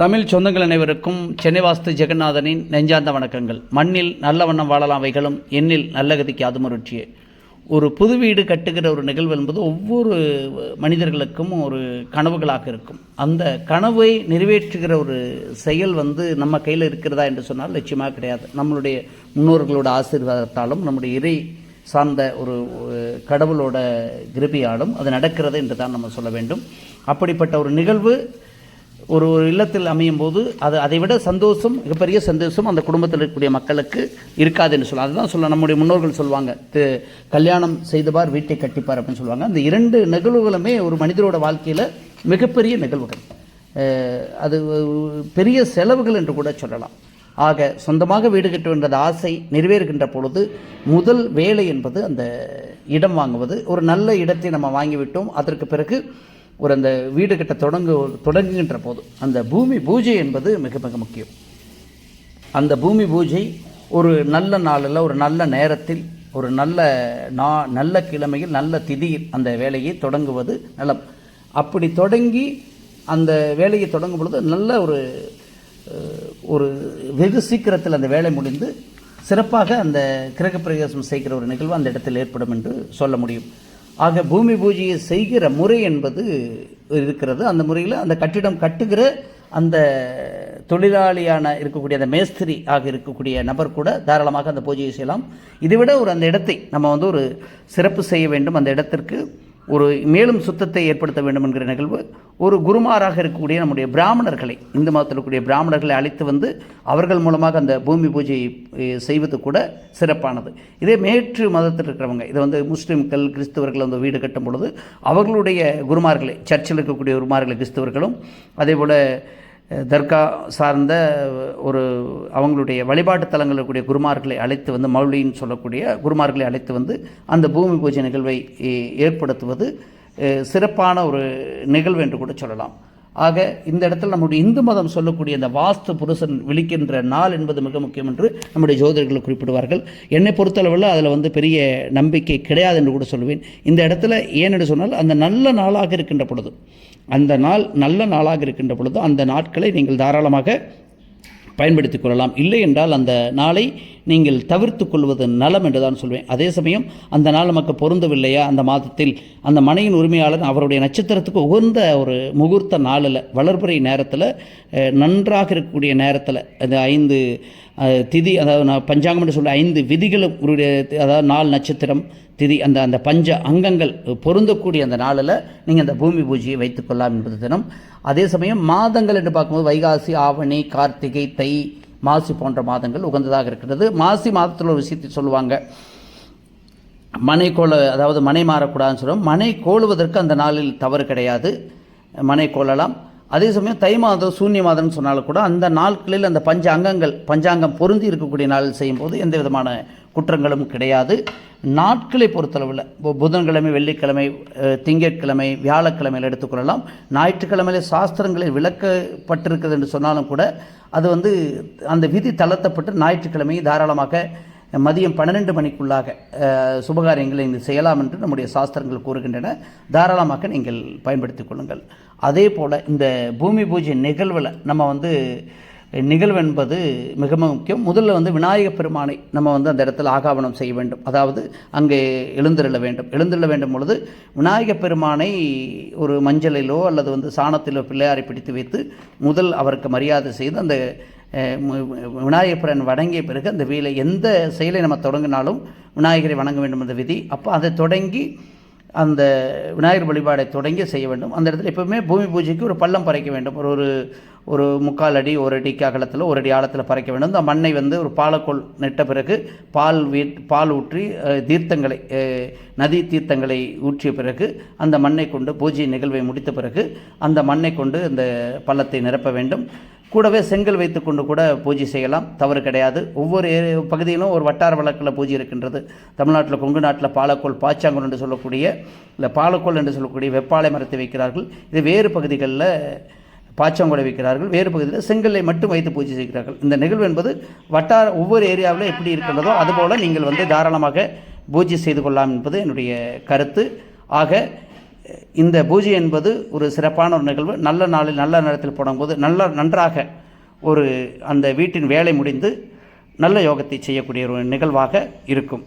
தமிழ் சொந்தங்கள் அனைவருக்கும் சென்னை வாஸ்து ஜெகநாதனின் நெஞ்சார்ந்த வணக்கங்கள். மண்ணில் நல்ல வண்ணம் வாழலாம் வைகளும் எண்ணில் நல்ல கதிக்கு அதுமருட்சியே ஒரு புது வீடு கட்டுகிற ஒரு நிகழ்வு என்பது ஒவ்வொரு மனிதர்களுக்கும் ஒரு கனவுகளாக இருக்கும். அந்த கனவை நிறைவேற்றுகிற ஒரு செயல் வந்து நம்ம கையில் இருக்கிறதா என்று சொன்னால் நிச்சயமாக கிடையாது. நம்மளுடைய முன்னோர்களோட ஆசீர்வாதத்தாலும் நம்முடைய இறை சார்ந்த ஒரு கடவுளோட கிருபியாலும் அது நடக்கிறது என்று தான் நம்ம சொல்ல வேண்டும். அப்படிப்பட்ட ஒரு நிகழ்வு ஒரு ஒரு இல்லத்தில் அமையும் போது அது அதை விட சந்தோஷம் மிகப்பெரிய சந்தோஷம் அந்த குடும்பத்தில் இருக்கக்கூடிய மக்களுக்கு இருக்காது என்று சொல்லலாம் அதுதான் சொல்ல நம்முடைய முன்னோர்கள் சொல்லுவாங்க. தி- கல்யாணம் செய்தபார் வீட்டை கட்டிப்பார் அப்படின்னு சொல்லுவாங்க. அந்த இரண்டு நிகழ்வுகளுமே ஒரு மனிதரோட வாழ்க்கையில் மிகப்பெரிய நிகழ்வுகள். அது பெரிய செலவுகள் என்று கூட சொல்லலாம். ஆக சொந்தமாக வீடு கட்ட வேண்டியது ஆசை நிறைவேறுகின்ற பொழுது முதல் வேலை என்பது அந்த இடம் வாங்குவது. ஒரு நல்ல இடத்தை நம்ம வாங்கிவிட்டோம். அதற்கு பிறகு ஒரு அந்த வீடு கட்ட தொடங்கு தொடங்குகின்ற போது அந்த பூமி பூஜை என்பது மிக மிக முக்கியம். அந்த பூமி பூஜை ஒரு நல்ல நாளில் ஒரு நல்ல நேரத்தில் ஒரு நல்ல நா நல்ல கிழமையில் நல்ல திதியில் அந்த வேலையை தொடங்குவது நலம். அப்படி தொடங்கி அந்த வேலையை தொடங்கும் பொழுது நல்ல ஒரு ஒரு வெகு சீக்கிரத்தில் அந்த வேலை முடிந்து சிறப்பாக அந்த கிரக பிரவேசம் செய்கிற ஒரு நிகழ்வு அந்த இடத்தில் ஏற்படும் என்று சொல்ல முடியும். ஆக பூமி பூஜையை செய்கிற முறை என்பது இருக்கிறது. அந்த முறையில் அந்த கட்டிடம் கட்டுகிற அந்த தொழிலாளியான இருக்கக்கூடிய அந்த மேஸ்திரி ஆக இருக்கக்கூடிய நபர் கூட தாராளமாக அந்த பூஜையை செய்யலாம். இதைவிட ஒரு அந்த இடத்தை நம்ம வந்து ஒரு சிறப்பு செய்ய வேண்டும். அந்த இடத்திற்கு ஒரு மேலும் சுத்தத்தை ஏற்படுத்த வேண்டும் என்கிற நிகழ்வு ஒரு குருமாராக இருக்கக்கூடிய நம்முடைய பிராமணர்களை இந்து மதத்தில் இருக்கக்கூடிய பிராமணர்களை அழைத்து வந்து அவர்கள் மூலமாக அந்த பூமி பூஜையை செய்வது கூட சிறப்பானது. இதே மேற்று மதத்தில் இருக்கிறவங்க இதை வந்து முஸ்லீம்கள் கிறிஸ்தவர்கள் வந்து வீடு கட்டும் பொழுது அவர்களுடைய குருமார்களை சர்ச்சில் இருக்கக்கூடிய குருமார்களை கிறிஸ்தவர்களும் அதே போல் தர்கா சார்ந்த ஒரு அவங்களுடைய வழிபாட்டு தலங்களில் இருக்கக்கூடிய குருமார்களை அழைத்து வந்து மௌலின்னு சொல்லக்கூடிய குருமார்களை அழைத்து வந்து அந்த பூமி பூஜை நிகழ்வை ஏற்படுத்துவது சிறப்பான ஒரு நிகழ்வு என்று கூட சொல்லலாம். ஆக இந்த இடத்துல நம்முடைய இந்து மதம் சொல்லக்கூடிய அந்த வாஸ்து புருஷன் விழிக்கின்ற நாள் என்பது மிக முக்கியம் என்று நம்முடைய ஜோதிடர்கள் குறிப்பிடுவார்கள். என்னை பொறுத்தளவில் அதில் வந்து பெரிய நம்பிக்கை கிடையாது என்று கூட சொல்லுவேன். இந்த இடத்துல ஏனென்று சொன்னால் அந்த நல்ல நாளாக இருக்கின்ற பொழுது அந்த நாள் நல்ல நாளாக இருக்கின்ற பொழுது அந்த நாட்களை நீங்கள் தாராளமாக பயன்படுத்திக் கொள்ளலாம். இல்லை என்றால் அந்த நாளை நீங்கள் தவிர்த்து கொள்வது நலம் என்று தான் சொல்வேன். அதே சமயம் அந்த நாள் நமக்கு பொருந்தவில்லையா? அந்த மாதத்தில் அந்த மனையின் உரிமையாளர் அவருடைய நட்சத்திரத்துக்கு உகந்த ஒரு முகூர்த்த நாளில் வளர்ப்புறை நேரத்தில் நன்றாக இருக்கக்கூடிய நேரத்தில் அந்த ஐந்து திதி அதாவது நான் பஞ்சாங்கம் என்று சொல்ல ஐந்து விதிகளும் அதாவது நாள் நட்சத்திரம் திதி அந்த அந்த பஞ்ச அங்கங்கள் பொருந்தக்கூடிய அந்த நாளில் நீங்கள் அந்த பூமி பூஜையை வைத்துக்கொள்ளலாம் என்பது தினம். அதே சமயம் மாதங்கள் என்று பார்க்கும்போது வைகாசி ஆவணி கார்த்திகை தை மாசி போன்ற மாதங்கள் உகந்ததாக இருக்கிறது மாசி மாதத்தில் ஒரு விஷயத்தை சொல்லுவாங்க. மனை கோல அதாவது மனை மாறக்கூடாதுன்னு சொல்லுவோம் மனை கோழுவதற்கு அந்த நாளில் தவறு கிடையாது. மனை கோலலாம். அதே சமயம் தை மாதம் சூன்ய மாதம்னு சொன்னாலும் கூட அந்த நாட்களில் அந்த பஞ்ச அங்கங்கள் பஞ்சாங்கம் பொருந்தி இருக்கக்கூடிய நாள் செய்யும்போது எந்த விதமான குற்றங்களும் கிடையாது. நாட்களை பொறுத்தளவில் புதன்கிழமை வெள்ளிக்கிழமை திங்கட்கிழமை வியாழக்கிழமையில் எடுத்துக்கொள்ளலாம். ஞாயிற்றுக்கிழமையில சாஸ்திரங்களில் விளக்கப்பட்டிருக்கிறது என்று சொன்னாலும் கூட அது வந்து அந்த விதி தளர்த்தப்பட்டு ஞாயிற்றுக்கிழமையை தாராளமாக மதியம் பன்னிரெண்டு மணிக்குள்ளாக சுபகாரியங்களை நீங்கள் செய்யலாம் என்று நம்முடைய சாஸ்திரங்கள் கூறுகின்றன. தாராளமாக நீங்கள் பயன்படுத்தி கொள்ளுங்கள். அதே போல் இந்த பூமி பூஜை நிகழ்வில் நம்ம வந்து நிகழ்வு என்பது மிக முக்கியம். முதல்ல வந்து விநாயகப் பெருமானை நம்ம வந்து அந்த இடத்துல ஆகாவனம் செய்ய வேண்டும். அதாவது அங்கே எழுந்திருள்ள வேண்டும். எழுந்திருள்ள வேண்டும் பொழுது விநாயகப் பெருமானை ஒரு மஞ்சளிலோ அல்லது வந்து சாணத்திலோ பிள்ளையாரை பிடித்து வைத்து முதல் அவருக்கு மரியாதை செய்து அந்த விநாயகபுரன் வணங்கிய பிறகு அந்த வீலை எந்த செயலை நம்ம தொடங்கினாலும் விநாயகரை வணங்க வேண்டும் என்ற விதி. அப்போ அதை தொடங்கி அந்த விநாயகர் வழிபாடை தொடங்கி செய்ய வேண்டும். அந்த இடத்துல எப்போவுமே பூமி பூஜைக்கு ஒரு பள்ளம் பறைக்க வேண்டும். ஒரு ஒரு ஒரு முக்கால் அடி ஒரு அடிக்கு அகலத்தில் ஒரு அடி ஆழத்தில் பறைக்க வேண்டும். அந்த மண்ணை வந்து ஒரு பாலக்கோள் நெட்ட பிறகு பால் வீட் பால் ஊற்றி தீர்த்தங்களை நதி தீர்த்தங்களை ஊற்றிய பிறகு அந்த மண்ணை கொண்டு பூஜை நிகழ்வை முடித்த பிறகு அந்த மண்ணை கொண்டு அந்த பள்ளத்தை நிரப்ப வேண்டும். கூடவே செங்கல் வைத்துக்கொண்டு கூட பூஜை செய்யலாம். தவறு கிடையாது. ஒவ்வொரு பகுதியிலும் ஒரு வட்டார வழக்கில் பூஜை இருக்கின்றது. தமிழ்நாட்டில் கொங்கு நாட்டில் பாலக்கோல் பாச்சாங்கல் என்று சொல்லக்கூடிய இல்லை பாலக்கோல் என்று சொல்லக்கூடிய வெப்பாலை மரத்தை வைக்கிறார்கள். இது வேறு பகுதிகளில் பாச்சாங்குடை வைக்கிறார்கள். வேறு பகுதியில் செங்கல்லை மட்டும் வைத்து பூஜை செய்கிறார்கள். இந்த நிகழ்வு என்பது வட்டார ஒவ்வொரு ஏரியாவில் எப்படி இருக்கின்றதோ அதுபோல் நீங்கள் வந்து தாராளமாக பூஜை செய்து கொள்ளலாம் என்பது என்னுடைய கருத்து. ஆக இந்த பூஜை என்பது ஒரு சிறப்பான ஒரு நிகழ்வு. நல்ல நாளில் நல்ல நேரத்தில் போடும்போது நல்ல நன்றாக ஒரு அந்த வீட்டின் வேலை முடிந்து நல்ல யோகத்தை செய்யக்கூடிய ஒரு நிகழ்வாக இருக்கும்.